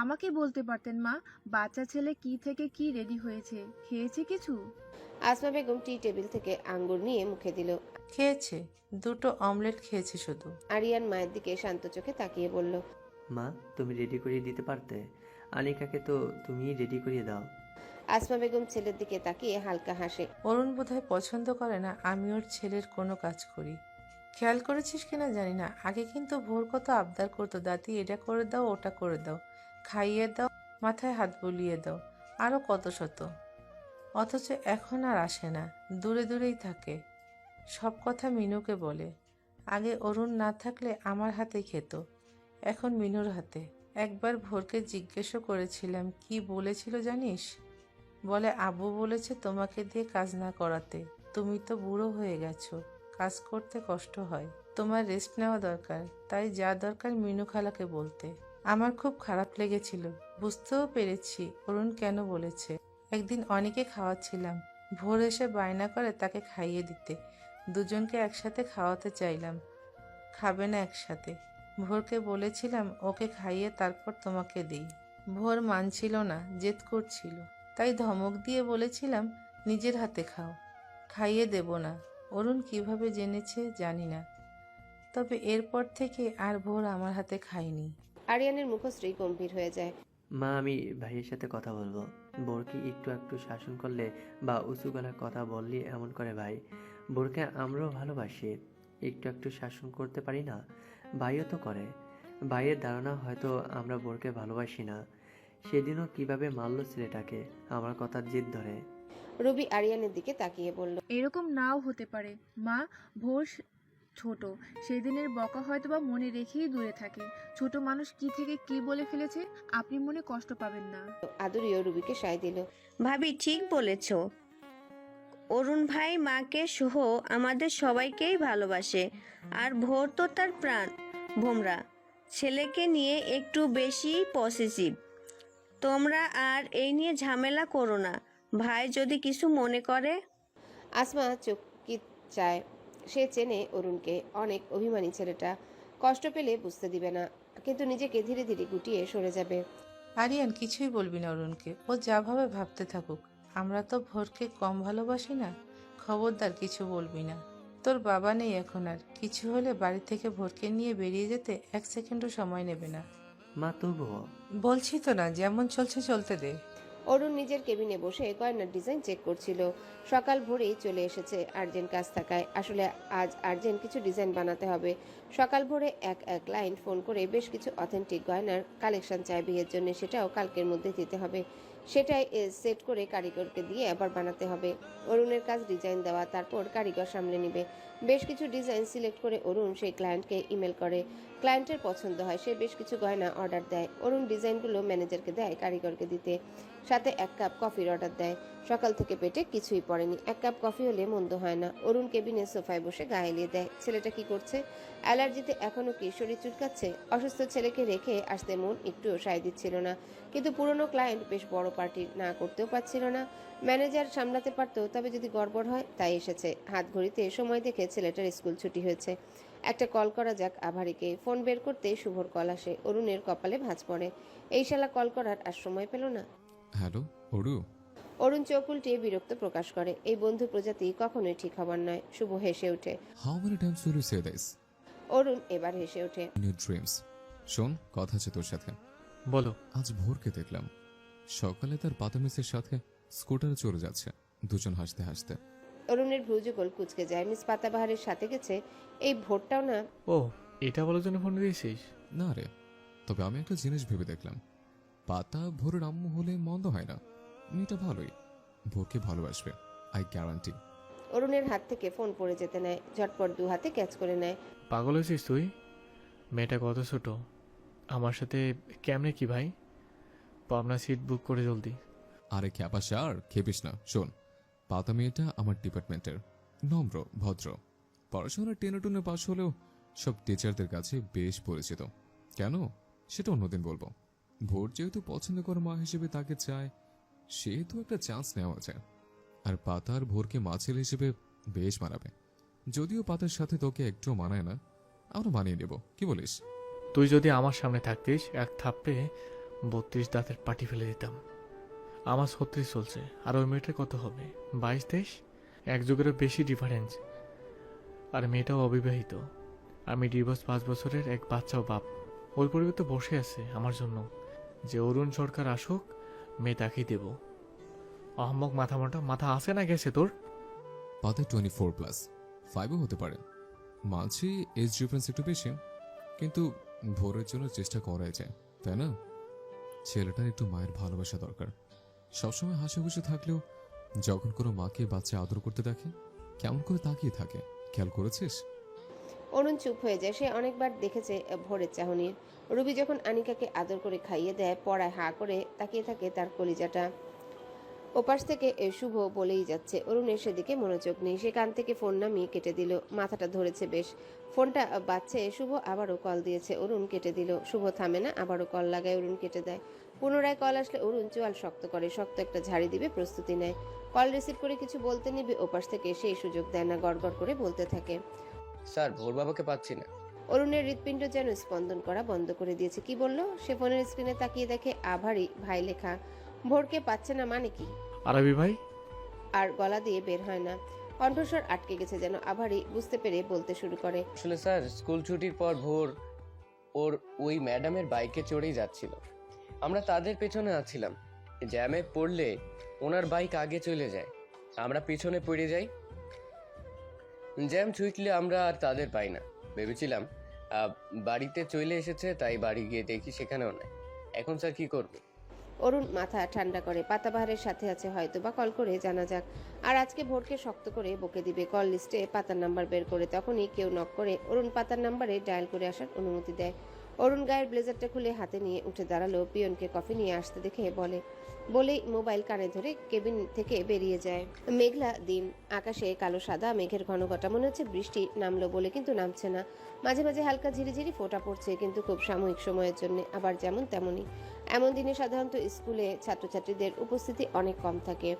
আমাকে বলতে পারতেন মা বাচ্চা ছেলে কি থেকে কি রেডি হয়েছে? খেয়েছে কিছু? আসমা বেগম টি টেবিল থেকে আঙ্গুর নিয়ে মুখে দিল। খেয়েছে দুটো অমলেট খেয়েছে শুধু। আরিয়ান মায়ের দিকে শান্ত চোখে তাকিয়ে বলল মা তুমি রেডি করিয়ে দিতে পারতে? আনিকাকে তো তুমিই রেডি করিয়ে দাও। আসমা বেগম ছেলের দিকে তাকিয়ে হালকা হাসে অরুণ বোধহয় পছন্দ করে না আমি ওর ছেলের কোনো কাজ করি। খেয়াল করেছিস কিনা জানি না আগে কিন্তু ভোর কত আবদার করতো দাদি এটা করে দাও ওটা করে দাও। খাইয়ে দাও, মাথায় হাত বুলিয়ে দাও আরও কত শত। অথচ এখন আর আসে না, দূরে দূরেই থাকে। সব কথা মিনুকে বলে। আগে অরুণ না থাকলে আমার হাতে খেত। এখন মিনুর হাতে। একবার ভোরকে জিজ্ঞেসও করেছিলাম, কি বলেছিল জানিস? বলে আবু বলেছে তোমাকে দিয়ে কাজ না করাতে। তুমি তো বুড়ো হয়ে গেছো, কাজ করতে কষ্ট হয়। তোমার রেস্ট নেওয়া দরকার, তাই যা দরকার মিনু খালাকে বলতে। আমার খুব খারাপ লেগেছিল। বুঝতেও পেরেছি, অরুণ কেন বলেছে। একদিন অনেকে খাওয়াচ্ছিলাম। ভোর এসে বায়না করে তাকে খাইয়ে দিতে। দুজনকে একসাথে খাওয়াতে চাইলাম। খাবে না একসাথে। ভোরকে বলেছিলাম, ওকে খাইয়ে তারপর তোমাকে দিই। ভোর মানছিল না, জেদ করছিল। তাই ধমক দিয়ে বলেছিলাম, নিজের হাতে খাও। খাইয়ে দেব না। অরুণ কীভাবে জেনেছে জানি না। তবে এরপর থেকে আর ভোর আমার হাতে খায়নি। আরিয়ানের মুখশ্রী গম্ভীর হয়ে যায়। মা আমি ভাইয়ের সাথে কথা বলব। বোরকে একটু একটু শাসন করলে বা উঁচু গলার কথা বললে এমন করে ভাই। বোরকে আমরাও ভালোবাসি। একটু একটু শাসন করতে পারি না? ভাইও তো করে। ভাইয়ের ধারণা হয়তো আমরা বোরকে ভালোবাসি না। সেদিনও কীভাবে মারল ছেলেটাকে আমার কথার জিদ ধরে। রবি আরিয়ানের দিকে তাকিয়ে বলল এরকম নাও হতে পারে। মা ভোর ছোট। সেদিনের বকা হয়তো বা মনে রেখেই দূরে থাকে। ছোট মানুষ কি থেকে কি বলে ফেলেছে আপনি মনে কষ্ট পাবেন না। আদুরিও রুবিকে সায় দিল। ভাবি ঠিক বলেছ। অরুণ ভাই মাকে সহ আমাদের সবাইকেই ভালোবাসে। আর ভোর তো তার প্রাণ। ভোমরা ছেলেকে নিয়ে একটু বেশি পসেসিভ তোমরা আর এই নিয়ে ঝামেলা করো না। ভাই যদি কিছু মনে করে? আসমা চকিত চায়। সে চেনে অরুণকে। অনেক অভিমানী ছেলেটা। কষ্ট পেলে বুঝতে দিবে না কিন্তু নিজেকে ধীরে ধীরে গুটিয়ে সরে যাবে। আরিয়ান কিছুই বলবি না অরুণকে। ও যা ভাবে ভাবতে থাকুক। আমরা তো ভোরকে কম ভালোবাসি না। খবরদার কিছু বলবি না। তোর বাবা নেই এখন আর। কিছু হলে বাড়ি থেকে ভোরকে নিয়ে বেরিয়ে যেতে এক সেকেন্ডও সময় নেবে না। মা তবুও। বলছি তো না যেমন চলছে চলতে দে। অরুণ নিজের কেবিনে বসে গয়নার ডিজাইন চেক করছিল। সকাল ভোরেই চলে এসেছে আর্জেন্ট কাজ থাকায়। আসলে আজ আর্জেন্ট কিছু ডিজাইন বানাতে হবে। সকাল ভোরে এক এক লাইন ফোন করে বেশ কিছু অথেন্টিক গয়নার কালেকশন চায় বিয়ের জন্য, সেটাও কালকের মধ্যে দিতে হবে। সেটাই সেট করে কারিগরকে দিয়ে আবার বানাতে হবে। অরুণের কাজ ডিজাইন দেওয়া, তারপর কারিগর সামলে নেবে। বেশ কিছু ডিজাইন সিলেক্ট করে অরুণ সেই ক্লায়েন্টকে ইমেল করে। ক্লায়েন্টের পছন্দ হয়, সে বেশ কিছু গয়না অর্ডার দেয়। অরুণ ডিজাইনগুলো ম্যানেজারকে দেয়, কারিগরকে দিতে। সাথে এক কাপ কফির অর্ডার দেয়। সকাল থেকে পেটে কিছুই পড়েনি। এক কাপ কফি হলে মন্দ হয় না। অরুণ কেবিনে সোফায় বসে গায়ে এলিয়ে দেয়, ছেলেটা কি করছে? অ্যালার্জিতে এখনও কি শরীর চুটকাচ্ছে অসুস্থ ছেলেকে রেখে আসতে মন একটুও সায় দিচ্ছিল না। কিন্তু পুরনো ক্লায়েন্ট বেশ বড় পার্টি না করতেও পারছিল না। ম্যানেজার সামলাতে পারতো, তবে যদি গড়বড় হয়, তাই এসেছে। হাত ঘড়িতে সময় দেখে ছেলেটার স্কুল ছুটি হয়েছে। একটা কল করা যাক আভারিকে। ফোন বের করতে শুভর কল আসে। অরুণের কপালে ভাঁজ পড়ে। এই শালা কল করার আর সময় পেল না। হ্যালো অরু? অরুণ চোখ উল্টিয়ে বিরক্ত প্রকাশ করে। এই বন্ধু প্রজাতি কখনোই ঠিক হবার নয়। শুভ হেসে ওঠে। How many times will you say this Arun এবার হেসে ওঠে। ইন ইউর ড্রিমস শোন কথা আছে তোর সাথে। বলো। আজ ভোরকে দেখলাম। সকালে তার পাতামিসের সাথে স্কুটারে চলে যাচ্ছে। দুজন হাসতে হাসতে। অরুণের ভ্রুযুগল কুচকে যায়। মিস পাতাবাহারের সাথে গেছে এই ভোটটাও না? ও এটা বলার জন্য ফোন দিয়েছিস? না রে তবে আমি একটা জিনিস ভেবে দেখলাম। পাতা ভোরের আম্মু হলে মন্দ হয় না। মেয়েটা ভালোই ভোরকে ভালোবাসবে আই গ্যারান্টি। অরুণের হাত থেকে ফোন পড়ে যেতে নেয় ঝটপট দু হাতে ক্যাচ করে নেয়। পাগল হয়েছিস তুই? মেয়েটা কত ছোট? আমার সাথে কেমনে কি ভাই? পাবনা সিট বুক করে জলদি। আরে খ্যাপা সার খেপিস না শোন। পাতা মেয়েটা আমার ডিপার্টমেন্টের। নম্র, ভদ্র। পড়াশোনার টেনে টুনে পাশ হলেও সব টিচারদের কাছে বেশ পরিচিত। কেন? সেটা অন্যদিন বলব। ভোট যেহেতু পছন্দ করা মা হিসেবে তাকে চায়, সেহেতু একটা চান্স নেওয়া যায়। আর পাতার ভোরকে মা ছেলে হিসেবে বেশ মানাবে। যদিও পাতার সাথে তোকে একটু মানায় না, আমরা মানিয়ে নেব। কি বলিস? তুই যদি আমার সামনে থাকতিস, এক থাপ্পে বত্রিশ দাঁতের পাটি ফেলে দিতাম। আমার ছত্রিশ চলছে, আর ওই মেয়েটার কত হবে? বাইশ, তেইশ? এক যুগেরও বেশি ডিফারেন্স আর মেয়েটাও অবিবাহিত। আমি ডিভোর্স পাঁচ বছরের এক বাচ্চাও বাপ। ওর পরিবর্তে বসে আছে আমার জন্য। যে অরুণ সরকার আসুক, মেয়ে তাকেই দেব। অহম্মক মাথা মোটা, মাথা আসে না গেছে তোর? পাতে টোয়েন্টি ফোর প্লাস ফাইভও হতে পারে। মানছি এজ ডিফারেন্স একটু বেশি, কিন্তু ভোরের জন্য চেষ্টা করাই যায়, তাই না? ছেলেটার একটু মায়ের ভালোবাসা দরকার। সবসময় হাসি খুশি থাকলেও যখন কোনো মাকে বাচ্চা আদর করতে দেখে, কেমন করে তাকিয়ে থাকে, খেয়াল করেছিস? অরুণ চুপ হয়ে যায়। সে অনেকবার দেখেছে ভোরের চাহনির। রুবি যখন আনিকাকে আদর করে খাইয়ে দেয়, পড়ায় হা করে তাকিয়ে থাকে তার কলিজাটা। ওপাশ থেকে শুভ বলেই যাচ্ছে। অরুণের সেদিকে মনোযোগ নেই। সে কান থেকে ফোন নামিয়ে কেটে দিল। মাথাটা ধরেছে বেশ। ফোনটা বাজছে। শুভ আবারও কল দিয়েছে। অরুণ কেটে দিল। শুভ থামে না, আবারও কল লাগায়। অরুণ কেটে দেয়। পুনরায় কল আসলে অরুণ চোয়াল শক্ত করে শক্ত একটা ঝাড়ি দিবে প্রস্তুতি নেয়। কল রিসিভ করে কিছু বলতে নিবে ওপাশ থেকে সেই সুযোগ দেয় না গড়গড় করে বলতে থাকে। স্যার ভোর বাবাকে পাচ্ছি না। অরুণের হৃৎপিণ্ড যেন স্পন্দন করা বন্ধ করে দিয়েছে। কি বলল? সে ফোনের স্ক্রিনে তাকিয়ে দেখে আভারি ভাই লেখা ভোরকে পাচ্ছে না মানে কি? আরবি ভাই? আর গলা দিয়ে বের হয় না। কণ্ঠস্বর আটকে গেছে যেন আভারি বুঝতে পেরে বলতে শুরু করে। আসলে স্যার স্কুল ছুটির পর ভোর ওর ওই ম্যাডামের বাইকে চড়েই যাচ্ছিল। আমরা তাদের পেছনে আছিলাম। জ্যামে পড়লে ওনার বাইক আগে চলে যায়। আমরা পিছনে পড়ে যাই। জ্যাম ছুটলে আমরা আর তাদের পাই না। ভেবেছিলাম বাড়িতে চলে এসেছে, তাই বাড়ি গিয়ে দেখি সেখানেও নাই। এখন স্যার কি করব? অরুণ মাথা ঠান্ডা করে, পাতাবাহারের সাথে আছে হয়তো বা কল করে জানা যাক। আর আজকে ভোরকে শক্ত করে বকে দিবে কল লিস্টে পাতার নাম্বার বের করে, তখনই কেউ নক করে অরুণ পাতার নাম্বারে ডায়াল করে আসার অনুমতি দেয়। অরুণ গায়ের ব্লেজারটা খুলে হাতে নিয়ে উঠে দাঁড়াল। পিয়নকে কফি নিয়ে আসতে দেখে বলে, বলেই মোবাইল কানে ধরে কেবিন থেকে বেরিয়ে যায়। মেঘলা দিন, আকাশে কালো সাদা, মেঘের ঘন ঘটা। মনে হচ্ছে বৃষ্টি নামলো বলে কিন্তু নামছে না। মাঝে মাঝে হালকা ঝিরিঝিরি ফোটা পড়ছে, কিন্তু খুব সাময়িক সময়ের জন্য আবার যেমন তেমনই। এমন দিনে সাধারণত স্কুলে ছাত্রছাত্রীদের উপস্থিতি অনেক কম থাকে।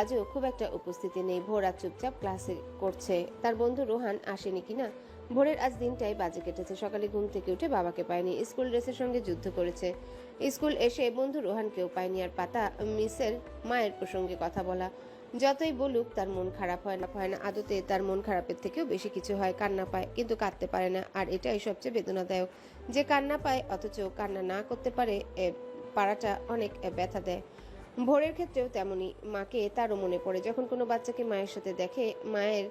আজও খুব একটা উপস্থিতি নেই। ভোর চুপচাপ ক্লাসে করছে। তার বন্ধু রোহান আসেনি কিনা ভোরের আজ দিনটাই বাজে কেটেছে। সকালে ঘুম থেকে উঠে বাবাকে পায়নি। স্কুল ড্রেসের সঙ্গে যুদ্ধ করেছে। স্কুল এসে বন্ধু রোহানকেও পায়নি আর পাতা মিসের মায়ের প্রসঙ্গে কথা বলা। যতই বলুক তার মন খারাপ হয় না হয় না। আদতে তার মন খারাপের থেকেও বেশি কিছু হয় কান্না পায় কিন্তু কাঁদতে পারে না। আর এটাই সবচেয়ে বেদনাদায়ক। যে কান্না পায় অথচ কান্না না করতে পারে এ, পারাটা অনেক ব্যথা দেয়। ভোরের ক্ষেত্রেও তেমনি মাকে তারও মনে পড়ে, যখন কোনো বাচ্চাকে মায়ের সাথে দেখে, মায়ের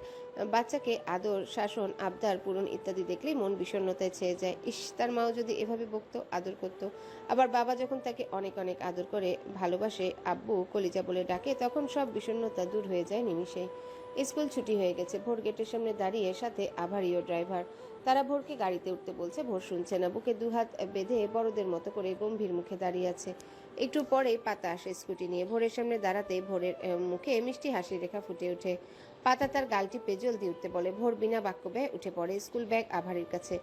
বাচ্চাকে আদর, শাসন, আবদার, পূরণ ইত্যাদি দেখলেই মন বিষণ্ণতায় ছেয়ে যায়। ইস, তার মাও যদি এভাবে বকতো, আদর করতো। আবার বাবা যখন তাকে অনেক অনেক আদর করে, ভালোবাসে, আব্বু কলিজা বলে ডাকে, তখন সব বিষণ্ণতা দূর হয়ে যায় নিমিষে। স্কুল ছুটি হয়ে গেছে, ভোর গেটের সামনে দাঁড়িয়ে সাথে আভারীয় ড্রাইভার। তারা ভোরকে গাড়িতে উঠতে বলছে, ভোর শুনছে না। বুকে দুহাত বেঁধে বড়দের মতো করে গম্ভীর মুখে দাঁড়িয়ে আছে। একটু পরে পাতা আসে স্কুটি নিয়ে। ভোরের সামনে দাঁড়াতে ভোরের মুখে মিষ্টি হাসি রেখা ফুটে ওঠে। পাতা তার গালটি পেজল দিয়ে উঠতে বলে ভোর বিনা বাক্য ব্যয় উঠে পড়ে স্কুল ব্যাগ আভারির কাছে।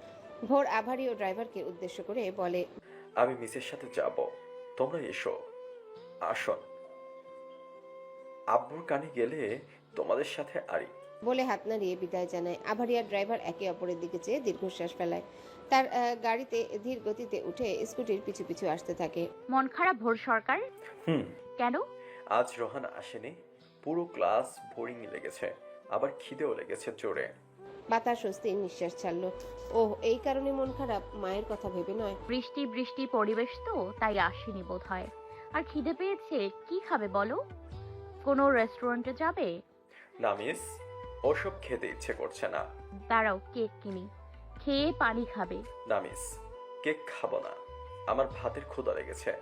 ভোর আভারি ও ড্রাইভারকে উদ্দেশ্য করে বলে আমি মিসের সাথে যাব। তোমরা এসো। আসন। আব্বুর কানে গেলে তোমাদের সাথে আরি। বলে হাত নাড়িয়ে বিদায় জানায়। আভারিয়া ড্রাইভার একে অপরের দিকে চেয়ে দীর্ঘশ্বাস ফেলায়। তার গাড়িতে ধীর গতিতে উঠে স্কুটির পিছু পিছু আসতে থাকে। মন খারাপ ভোর সরকার? হুম। কেন? আজ রোহান আসেনি পুরো ক্লাস বোরিং লেগেছে আবার খিদেও লেগেছে জোরে। বাতাস স্বস্তির নিঃশ্বাস ছাড়লো। ওহ এই কারণে মন খারাপ মায়ের কথা ভেবে নয়। বৃষ্টি বৃষ্টি পরিবেশ তো তাই আসেনি বোধ হয় আর খিদে পেয়েছে কি খাবে বলো? কোনো রেস্টুরেন্টে যাবে? না মিস ওসব খেতে ইচ্ছে করছে না। দাঁড়াও কেক কিনি। খেয়ে পানি খাবে। না মিস। কেক খাব না। আমার ভাতের ক্ষুধা লেগেছে।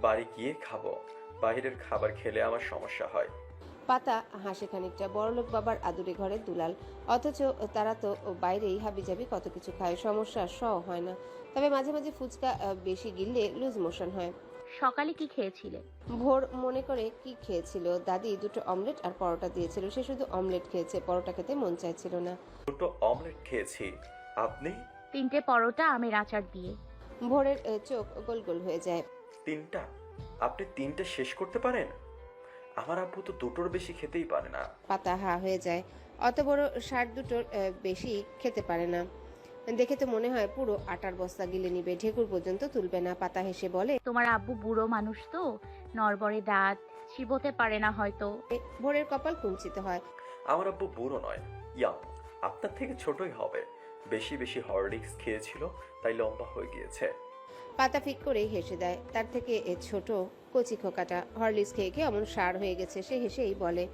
বাড়ি গিয়ে খাব। বাইরের খাবার খেলে আমার সমস্যা হয়। পাতা হাসে খানিকটা বড়লোক বাবার আদুরে ঘরে দুলাল। অথচ তারা তো বাইরেই হাবিজাবি কত কিছু খায় সমস্যা স হয় না। তবে মাঝে মাঝে ফুচকা বেশি গিললে লুজ মোশন হয়। সকালে কি খেয়েছিলে? ভোর মনে করে কি খেয়েছিল? দাদি দুটো অমলেট আর পরোটা দিয়েছিল। সে শুধু অমলেট খেয়েছে। পরোটা খেতে মন চাইছিল না। দুটো অমলেট খেয়েছি। আপনি? তিনটে পরোটা আমের আচার দিয়ে। ভোরের আহ, চোখ গোল গোল হয়ে যায়। তিনটা? আপনি তিনটা শেষ করতে পারেন? আমার আব্বু তো দুটোর বেশি খেতেই পারে না। পাতা হা হয়ে যায়। অত বড় ষাট দুটোর আহ, বেশি খেতে পারে না। দেখে তো মনে হয় পুরো আটার বস্তা গিলে নিবে। ঢেকুর পর্যন্ত তুলবে না পাতা হেসে বলে। তোমার আব্বু বুড়ো মানুষ তো? নরবরে দাঁত চিবোতে পারে না হয়তো। ভোরের কপাল কুঞ্চিত হয়। আমার আব্বু বুড়ো নয় ইয়াং। আপনার থেকে ছোটই হবে। বেশি বেশি হরলিক্স খেয়েছিল, তাই লম্বা হয়ে গিয়েছে। পাতা ফিক করে হেসে দেয়। তার থেকে এ ছোট কচি খোকাটা। হরলিক্স খেয়ে খেয়ে অমন সার হয়ে গেছে, সে হেসেই বলে